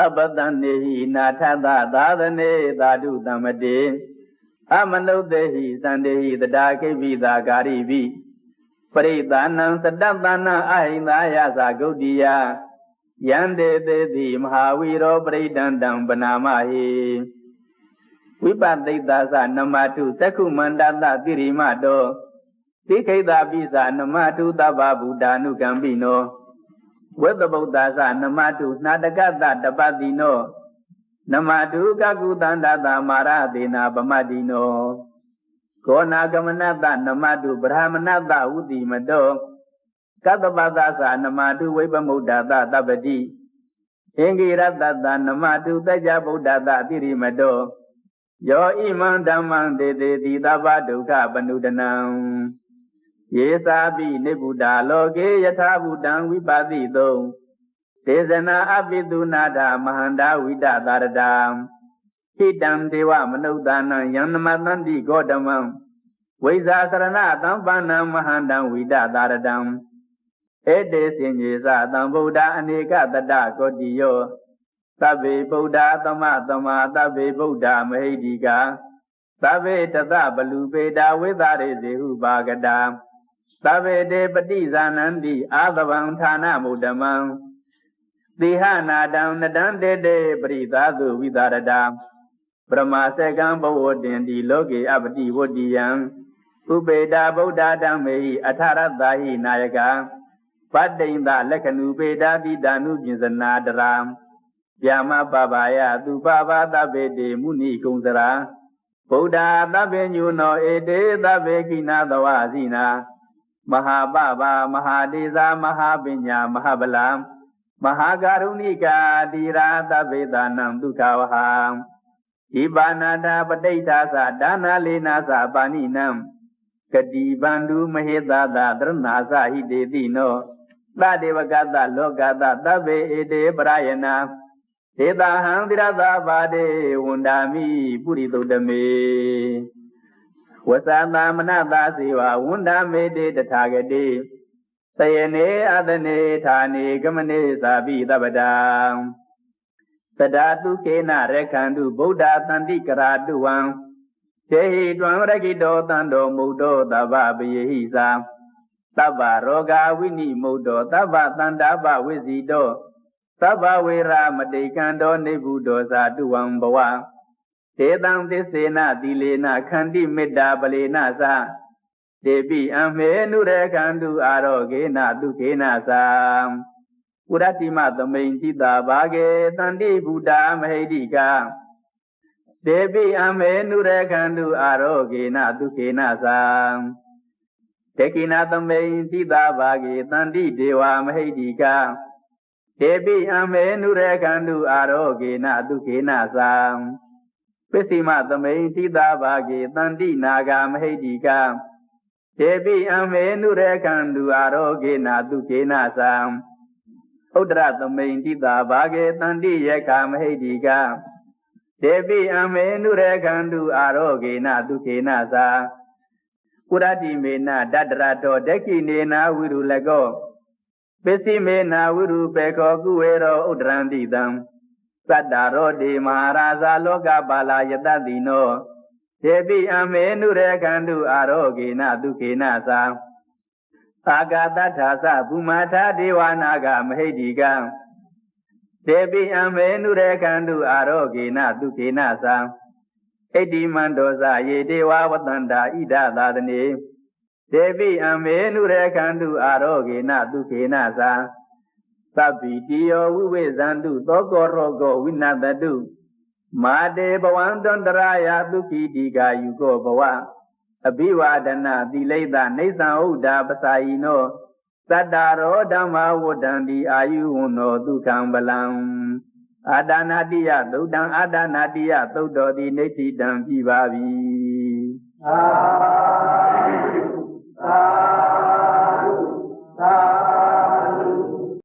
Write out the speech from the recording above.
အပတန်နေဟိနာထသသာသနေသာဓုတမတေအမနုတေဟိသန္တေဟိတတာကိပိသာကာရိပိပရိသနံသတ္တသနံအဟိန္ဒာယသာဂုတ်တိယယံတေတေတိမဟာဝီရောပရိဒန္တံပနာမဟိဝိပသိတ္တသနမတုသက္ခုမန္တတတိရိမတောသိခိတပိသနမတုသဗ္ဗဗုဒ္ဓ ानु ကံပိနော ဝေသဗုဒ္ဓသနမတုနာတကတတပတိနောနမတုကကုတန္တတမာရသေနာပမတ္တိနောခောနာကမနတနမတုဗြဟ္မဏတဝုတိမတောကတ္တပသသနမတုဝိပမုဒ္ဒတတပ္ပတိအင်္ဂိရတတနမတုတကြဗုဒ္ဓတတိရိမတောယောဣမံဓမ္မံတေတေတိသဗ္ဗဒုက္ခပနုဒနံ ယေသာပိနိဗ္ဗုဒာလောကေယထာဘူတံဝိပါတိသုံဒေသနာအပိတုနာဒမဟန္တာဝိဒသာရတံဟိတံဒေဝမနုဿာနံယံနမတန္တိဂောတမံဝိဇာသရဏသံပန္နံမဟန္တံဝိဒသာရတံဧတေစင်ကြီးသသံဗုဒ္ဓအနေကတတကောတိယောသဗ္ဗေဗုဒ္ဓသမသမသဗ္ဗေဗုဒ္ဓမဟိတိကာသဗ္ဗေတသဘလူပေတာဝိသရေဇေဟုပါကတာ သဗ္ဗေတေပฏิဇာနန္တိအာသဗံဌာနမုဒ္ဓမံတိဟနာတံနတံတေတေပရိသာသုဝိသရတာပရမစေကံဘဝတင်တိလောကေအပတိဝတ္တိယံဥပေတာဗုဒ္ဓဓမ္မေဟိအထရတ္တာဟိနာယကပတ္တိန်တလက္ခဏုပေတာတိတနုပြင်စနာတရာဗျာမပပါယသူပပါသဗ္ဗေတေမုနိကုံစရာဗုဒ္ဓသဗ္ဗညုနောဧတေသဗ္ဗေကိနာသဝဇိနာ မဟာပပမဟာဒေဇာမဟာပညာမဟာဗလံမဟာကာရုဏိကာတိရာသဗ္ဗေသနံဒုက္ခဝဟံဣပါဏတာပဋိဋ္ဌာသဒါနာလေနာသပါဏိနံကတိဗန္ဓုမဟေသသသရဏာသဟိတေတိနောသတေဝကတလောကတသဗ္ဗေဧတေပရယနာဒေတာဟံတိရသဘာဒေဝန္ဒာမိပုရိသုတ္တမေ ဝသသမနသာစေဝဝန္ဒမေတေတထာဂတိသယနေအသနေဌာနေကမနေသာပိတပဒံသဒာတုကေနရခန္တုဗုဒ္ဓတန္တိကရာတုဝံတေဟိတွံရကိတောတန္တောမုဒ္ဒောသဗ္ဗပယေဟိသာသဗ္ဗရောဂဝိနိမုဒ္ဒောသဗ္ဗတန္တာပဝိဇိတောသဗ္ဗဝေရမတိကံတောနိဗ္ဗုဒောသာတုဝံဘဝ ဒေတံသစ္စေနသီလေနခန္တိမေတ္တာပလေနသဒေပိအမေနုရခန္တုအာရောဂေနဒုခေနသာပုရတိမသမိန်တိတာဘာဂေတန္တိဗုဒ္ဓမဟိတိကာဒေပိအမေနုရခန္တုအာရောဂေနဒုခေနသာတေကိနာသမိန်တိတာဘာဂေတန္တိဒေဝမဟိတိကာဒေပိအမေနုရခန္တုအာရောဂေနဒုခေနသာ ပစ္စည်းမသမိန်တိတာဘာဂေတန္တိနာဂမဟိတိကာဒေပိအမေနုရခန္တုအာရောဂေနဒုခေနသာဥဒ္ဒရသမိန်တိတာဘာဂေတန္တိယက္ခမဟိတိကာဒေပိအမေနုရခန္တုအာရောဂေနဒုခေနသာကုရတိမေနတတရတောဒက္ခိနေနာဝိရုလကောပစ္စည်းမေနာဝိရုပေခောကုဝေရောဥဒ္ဒရန္တိတံ သတ္တရောဒေမဟာရာဇာလောကပါလာယတတိနောဒေပိအမေနုရခန္တုအာရောဂေနဒုခေနသာသာဂတထာသဘူမာထာဒေဝနာဂမဟိတိကံဒေပိအမေနုရခန္တုအာရောဂေနဒုခေနသာဣတိမန္တောဇယေဒေဝဝတန္တာဣဒသာသနေဒေပိအမေနုရခန္တုအာရောဂေနဒုခေနသာ သဗ္ဗိတိယောဝိဝေဇန္တုသောကောရောကောဝိနတတုမာတေဘဝံတန္တရာယဒုက္ခိတိကာယုကောဘဝအဘိဝဒနာသီလိတနေသံဥဒ္ဒါပစာယိနောသတ္တရောဓမ္မဝတ္တံဒီအာယုဝနောဒုက္ခံပလံအာဒါနာတိယသုတ်တံအာဒါနာတိယသုတ်တော်သည်နေတိတံပြပါပြီသာသာ